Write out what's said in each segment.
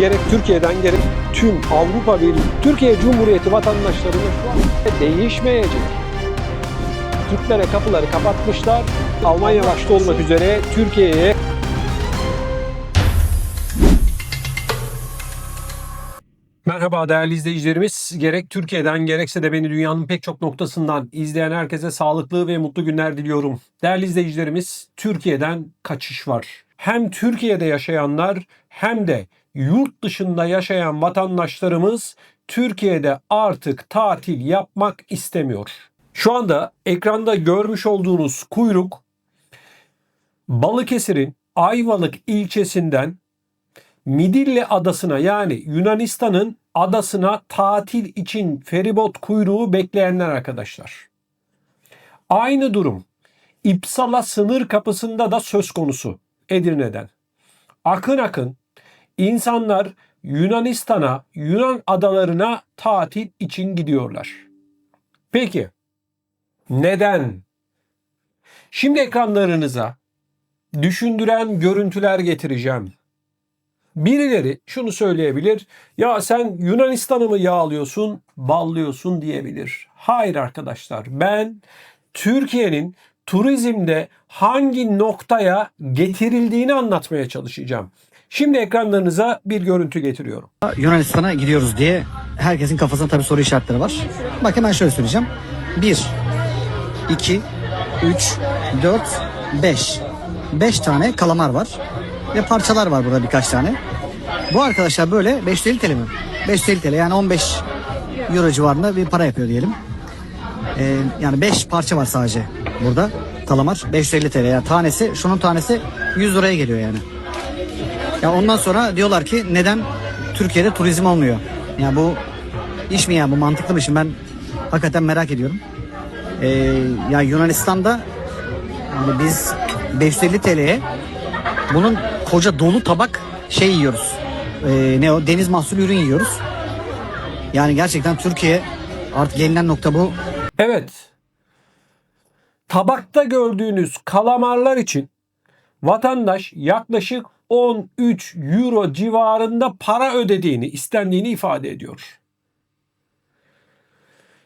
gerek Türkiye'den gerek tüm Avrupa Birliği, Türkiye Cumhuriyeti vatandaşlarına şu an değişmeyecek. Türklere kapıları kapatmışlar. Almanya başta olmak üzere Türkiye'ye Merhaba değerli izleyicilerimiz. Gerek Türkiye'den gerekse de beni dünyanın pek çok noktasından izleyen herkese sağlıklı ve mutlu günler diliyorum. Değerli izleyicilerimiz, Türkiye'den kaçış var. Hem Türkiye'de yaşayanlar hem de yurt dışında yaşayan vatandaşlarımız Türkiye'de artık tatil yapmak istemiyor. Şu anda ekranda görmüş olduğunuz kuyruk Balıkesir'in Ayvalık ilçesinden Midilli adasına yani Yunanistan'ın adasına tatil için feribot kuyruğu bekleyenler arkadaşlar. Aynı durum İpsala sınır kapısında da söz konusu Edirne'den. Akın akın insanlar Yunanistan'a, Yunan adalarına tatil için gidiyorlar. Peki neden? Şimdi ekranlarınıza düşündüren görüntüler getireceğim. Birileri şunu söyleyebilir. Ya sen Yunanistan'ı mı yağlıyorsun, ballıyorsun diyebilir. Hayır arkadaşlar. Ben Türkiye'nin turizmde hangi noktaya getirildiğini anlatmaya çalışacağım. Şimdi ekranlarınıza bir görüntü getiriyorum. Yunanistan'a gidiyoruz diye herkesin kafasında tabii soru işaretleri var. Bak hemen şöyle söyleyeceğim. 1, 2, 3, 4, 5. 5 tane kalamar var. Ve parçalar var burada birkaç tane. Bu arkadaşlar böyle 550 TL mi? 550 TL yani 15 euro civarında bir para yapıyor diyelim. Ee, yani 5 parça var sadece burada. Kalamar 550 TL. Yani tanesi şunun tanesi 100 liraya geliyor yani. Ya ondan sonra diyorlar ki neden Türkiye'de turizm olmuyor? Ya bu iş mi ya bu mantıklı mı? Şimdi ben hakikaten merak ediyorum. Ee, ya Yunanistan'da yani biz 550 TL'ye bunun koca dolu tabak şey yiyoruz. Ee, ne o deniz mahsulü ürün yiyoruz. Yani gerçekten Türkiye artık gelinen nokta bu. Evet. Tabakta gördüğünüz kalamarlar için vatandaş yaklaşık 13 euro civarında para ödediğini, istendiğini ifade ediyor.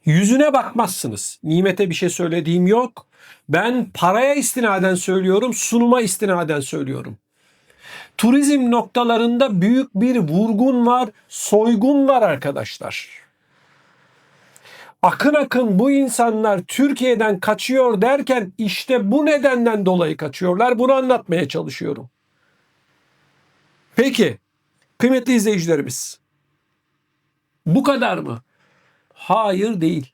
Yüzüne bakmazsınız. Nimete bir şey söylediğim yok. Ben paraya istinaden söylüyorum, sunuma istinaden söylüyorum. Turizm noktalarında büyük bir vurgun var, soygun var arkadaşlar. Akın akın bu insanlar Türkiye'den kaçıyor derken işte bu nedenden dolayı kaçıyorlar. Bunu anlatmaya çalışıyorum. Peki kıymetli izleyicilerimiz bu kadar mı? Hayır değil.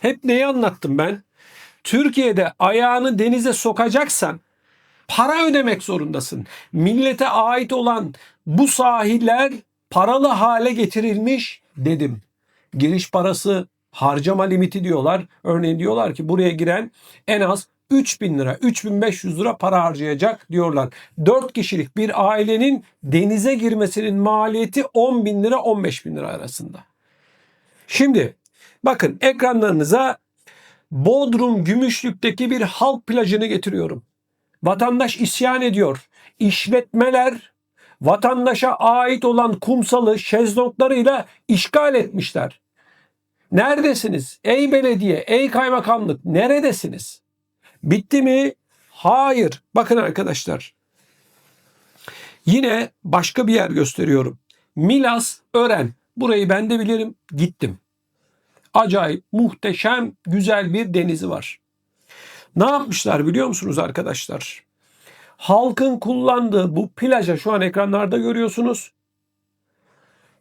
Hep neyi anlattım ben? Türkiye'de ayağını denize sokacaksan para ödemek zorundasın. Millete ait olan bu sahiller paralı hale getirilmiş dedim. Giriş parası harcama limiti diyorlar. Örneğin diyorlar ki buraya giren en az 3000 lira, 3500 lira para harcayacak diyorlar. 4 kişilik bir ailenin denize girmesinin maliyeti 10 bin lira 15 bin lira arasında. Şimdi bakın ekranlarınıza Bodrum Gümüşlük'teki bir halk plajını getiriyorum. Vatandaş isyan ediyor. İşletmeler vatandaşa ait olan kumsalı şezlonglarıyla işgal etmişler. Neredesiniz? Ey belediye, ey kaymakamlık neredesiniz? Bitti mi? Hayır. Bakın arkadaşlar. Yine başka bir yer gösteriyorum. Milas Ören. Burayı ben de bilirim. Gittim. Acayip, muhteşem, güzel bir denizi var. Ne yapmışlar biliyor musunuz arkadaşlar? Halkın kullandığı bu plaja şu an ekranlarda görüyorsunuz.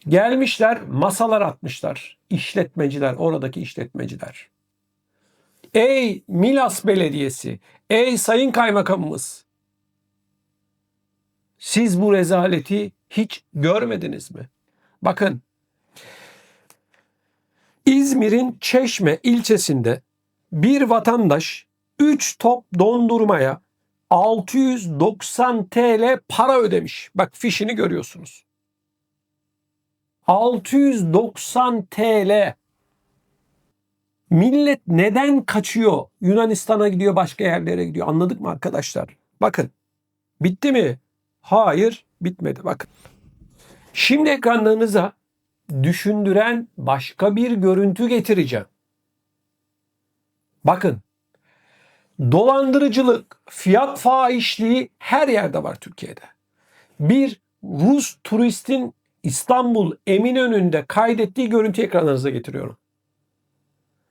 Gelmişler masalar atmışlar. İşletmeciler, oradaki işletmeciler. Ey Milas Belediyesi, ey Sayın Kaymakamımız. Siz bu rezaleti hiç görmediniz mi? Bakın. İzmir'in Çeşme ilçesinde bir vatandaş 3 top dondurmaya 690 TL para ödemiş. Bak fişini görüyorsunuz. 690 TL. Millet neden kaçıyor? Yunanistan'a gidiyor, başka yerlere gidiyor. Anladık mı arkadaşlar? Bakın. Bitti mi? Hayır, bitmedi. Bakın. Şimdi ekranlarınıza düşündüren başka bir görüntü getireceğim. Bakın. Dolandırıcılık, fiyat fahişliği her yerde var Türkiye'de. Bir Rus turistin İstanbul Eminönü'nde kaydettiği görüntü ekranlarınıza getiriyorum.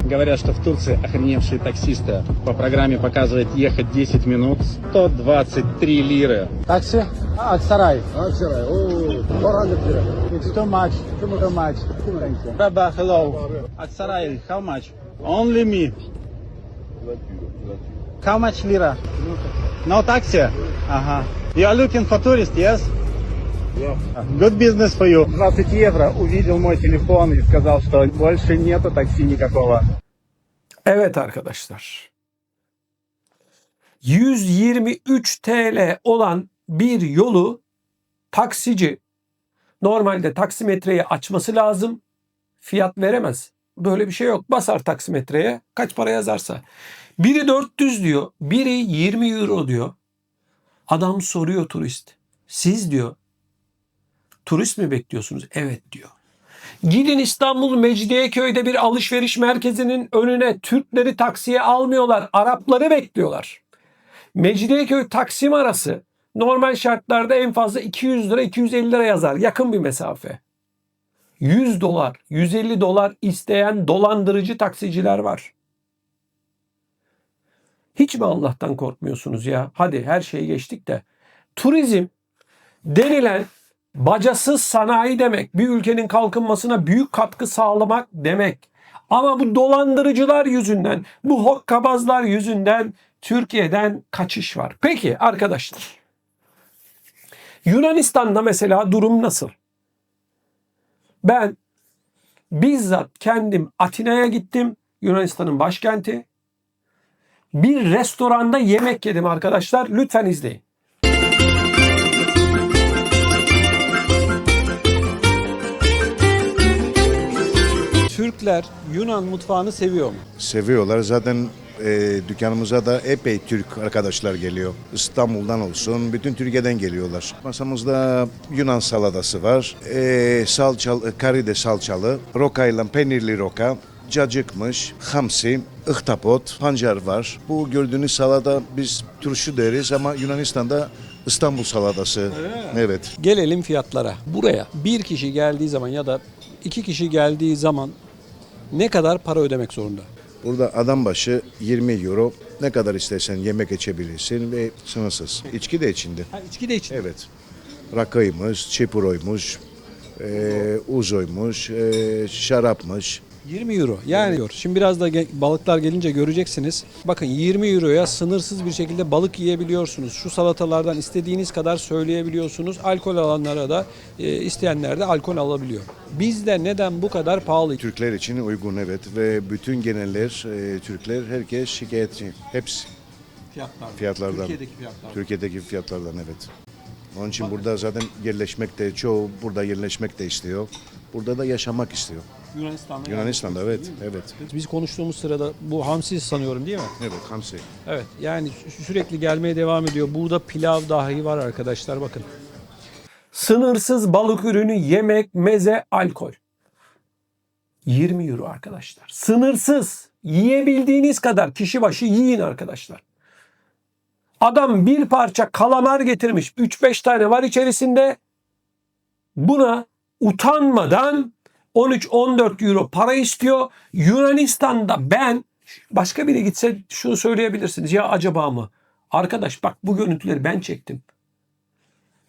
Говорят, что в Турции охреневшие таксисты по программе показывает ехать 10 минут 123 лиры. Taxi? Aksaray. Aksaray. Oh, 400 lira. It's too much. Too much. Thank you. Baba, hello. Aksaray, how much? Only me. How much lira? No taxi? Ага. You are looking for tourist, yes? Good business for you. 20 евро. Увидел мой телефон и сказал, что больше нету такси никакого. Evet arkadaşlar. 123 TL olan bir yolu taksici normalde taksimetreyi açması lazım. Fiyat veremez. Böyle bir şey yok. Basar taksimetreye kaç para yazarsa. Biri 400 diyor. Biri 20 euro diyor. Adam soruyor turist. Siz diyor. Turist mi bekliyorsunuz? Evet diyor. Gidin İstanbul Mecidiyeköy'de bir alışveriş merkezinin önüne Türkleri taksiye almıyorlar. Arapları bekliyorlar. Mecidiyeköy Taksim arası normal şartlarda en fazla 200 lira 250 lira yazar. Yakın bir mesafe. 100 dolar, 150 dolar isteyen dolandırıcı taksiciler var. Hiç mi Allah'tan korkmuyorsunuz ya? Hadi her şeyi geçtik de. Turizm denilen bacasız sanayi demek. Bir ülkenin kalkınmasına büyük katkı sağlamak demek. Ama bu dolandırıcılar yüzünden, bu hokkabazlar yüzünden Türkiye'den kaçış var. Peki arkadaşlar. Yunanistan'da mesela durum nasıl? Ben bizzat kendim Atina'ya gittim. Yunanistan'ın başkenti. Bir restoranda yemek yedim arkadaşlar. Lütfen izleyin. Türkler Yunan mutfağını seviyor mu? Seviyorlar. Zaten e, dükkanımıza da epey Türk arkadaşlar geliyor. İstanbul'dan olsun, bütün Türkiye'den geliyorlar. Masamızda Yunan salatası var. E, salçalı, karide salçalı, rokayla peynirli roka, cacıkmış, hamsi, ıhtapot, pancar var. Bu gördüğünüz salata biz turşu deriz ama Yunanistan'da İstanbul salatası. Evet. Gelelim fiyatlara. Buraya bir kişi geldiği zaman ya da iki kişi geldiği zaman ne kadar para ödemek zorunda? Burada adam başı 20 euro. Ne kadar istersen yemek içebilirsin ve sınırsız. İçki de içinde. Ha, içki de için. Evet. Rakıymış, çipuroymuş, e, uzoymuş, e, şarapmış. 20 euro. Yani diyor. Şimdi biraz da balıklar gelince göreceksiniz. Bakın 20 euroya sınırsız bir şekilde balık yiyebiliyorsunuz. Şu salatalardan istediğiniz kadar söyleyebiliyorsunuz. Alkol alanlara da e, isteyenler de alkol alabiliyor. Bizde neden bu kadar pahalı? Türkler için uygun evet ve bütün geneller, e, Türkler herkes şikayetçi. Hepsi Fiyatlar. fiyatlardan. Türkiye'deki fiyatlar. Türkiye'deki fiyatlardan evet. Onun için burada zaten yerleşmek de çoğu burada yerleşmek de istiyor. Burada da yaşamak istiyor. Yunanistan'da. Yunanistan'da evet, evet. Biz konuştuğumuz sırada bu hamsi sanıyorum değil mi? Evet, hamsi. Evet yani sü- sürekli gelmeye devam ediyor. Burada pilav dahi var arkadaşlar bakın. Sınırsız balık ürünü, yemek, meze, alkol. 20 euro arkadaşlar. Sınırsız. Yiyebildiğiniz kadar kişi başı yiyin arkadaşlar. Adam bir parça kalamar getirmiş. 3-5 tane var içerisinde. Buna utanmadan 13-14 euro para istiyor. Yunanistan'da ben başka biri gitse şunu söyleyebilirsiniz. Ya acaba mı? Arkadaş bak bu görüntüleri ben çektim.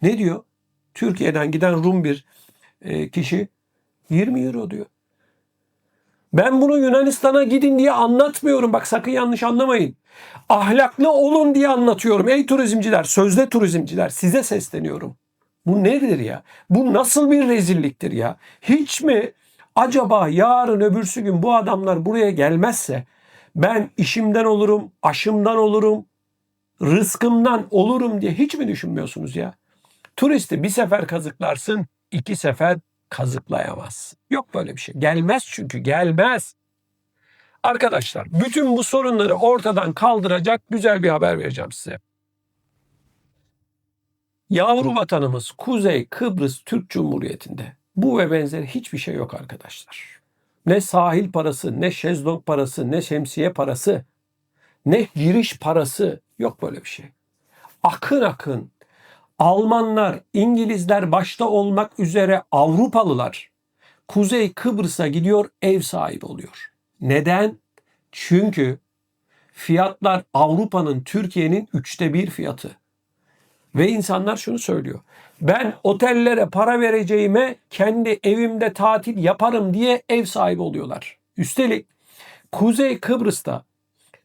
Ne diyor? Türkiye'den giden Rum bir e, kişi 20 euro diyor. Ben bunu Yunanistan'a gidin diye anlatmıyorum. Bak sakın yanlış anlamayın. Ahlaklı olun diye anlatıyorum. Ey turizmciler, sözde turizmciler size sesleniyorum. Bu nedir ya? Bu nasıl bir rezilliktir ya? Hiç mi acaba yarın öbürsü gün bu adamlar buraya gelmezse ben işimden olurum, aşımdan olurum, rızkımdan olurum diye hiç mi düşünmüyorsunuz ya? Turisti bir sefer kazıklarsın, iki sefer kazıklayamaz. Yok böyle bir şey. Gelmez çünkü gelmez. Arkadaşlar bütün bu sorunları ortadan kaldıracak güzel bir haber vereceğim size. Yavru vatanımız Kuzey Kıbrıs Türk Cumhuriyeti'nde bu ve benzeri hiçbir şey yok arkadaşlar. Ne sahil parası, ne şezlong parası, ne şemsiye parası, ne giriş parası yok böyle bir şey. Akın akın Almanlar, İngilizler başta olmak üzere Avrupalılar Kuzey Kıbrıs'a gidiyor, ev sahibi oluyor. Neden? Çünkü fiyatlar Avrupa'nın, Türkiye'nin üçte bir fiyatı. Ve insanlar şunu söylüyor. Ben otellere para vereceğime kendi evimde tatil yaparım diye ev sahibi oluyorlar. Üstelik Kuzey Kıbrıs'ta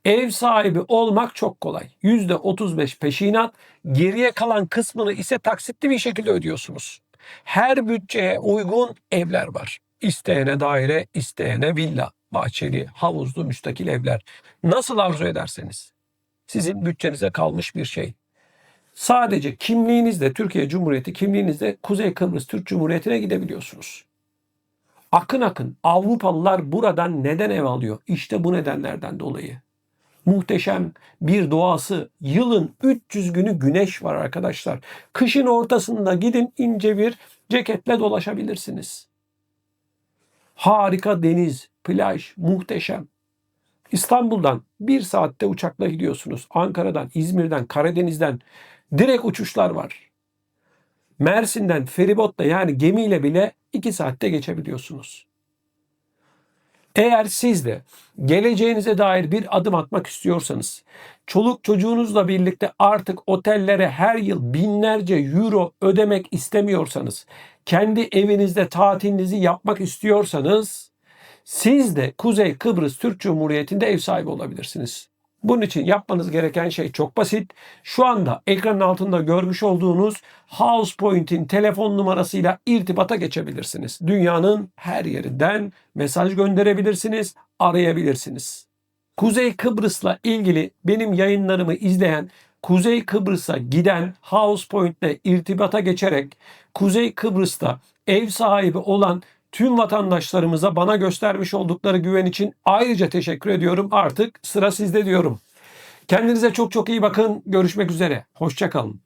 ev sahibi olmak çok kolay. %35 peşinat, geriye kalan kısmını ise taksitli bir şekilde ödüyorsunuz. Her bütçeye uygun evler var. İsteyene daire, isteyene villa, bahçeli, havuzlu, müstakil evler. Nasıl arzu ederseniz. Sizin bütçenize kalmış bir şey. Sadece kimliğinizle Türkiye Cumhuriyeti kimliğinizle Kuzey Kıbrıs Türk Cumhuriyeti'ne gidebiliyorsunuz. Akın akın Avrupalılar buradan neden ev alıyor? İşte bu nedenlerden dolayı. Muhteşem bir doğası, yılın 300 günü güneş var arkadaşlar. Kışın ortasında gidin ince bir ceketle dolaşabilirsiniz. Harika deniz, plaj, muhteşem. İstanbul'dan bir saatte uçakla gidiyorsunuz. Ankara'dan, İzmir'den, Karadeniz'den direkt uçuşlar var. Mersin'den feribotla yani gemiyle bile iki saatte geçebiliyorsunuz. Eğer siz de geleceğinize dair bir adım atmak istiyorsanız, çoluk çocuğunuzla birlikte artık otellere her yıl binlerce euro ödemek istemiyorsanız, kendi evinizde tatilinizi yapmak istiyorsanız, siz de Kuzey Kıbrıs Türk Cumhuriyeti'nde ev sahibi olabilirsiniz. Bunun için yapmanız gereken şey çok basit. Şu anda ekranın altında görmüş olduğunuz House Point'in telefon numarasıyla irtibata geçebilirsiniz. Dünyanın her yerinden mesaj gönderebilirsiniz, arayabilirsiniz. Kuzey Kıbrıs'la ilgili benim yayınlarımı izleyen, Kuzey Kıbrıs'a giden House Point'le irtibata geçerek Kuzey Kıbrıs'ta ev sahibi olan tüm vatandaşlarımıza bana göstermiş oldukları güven için ayrıca teşekkür ediyorum. Artık sıra sizde diyorum. Kendinize çok çok iyi bakın. Görüşmek üzere. Hoşçakalın.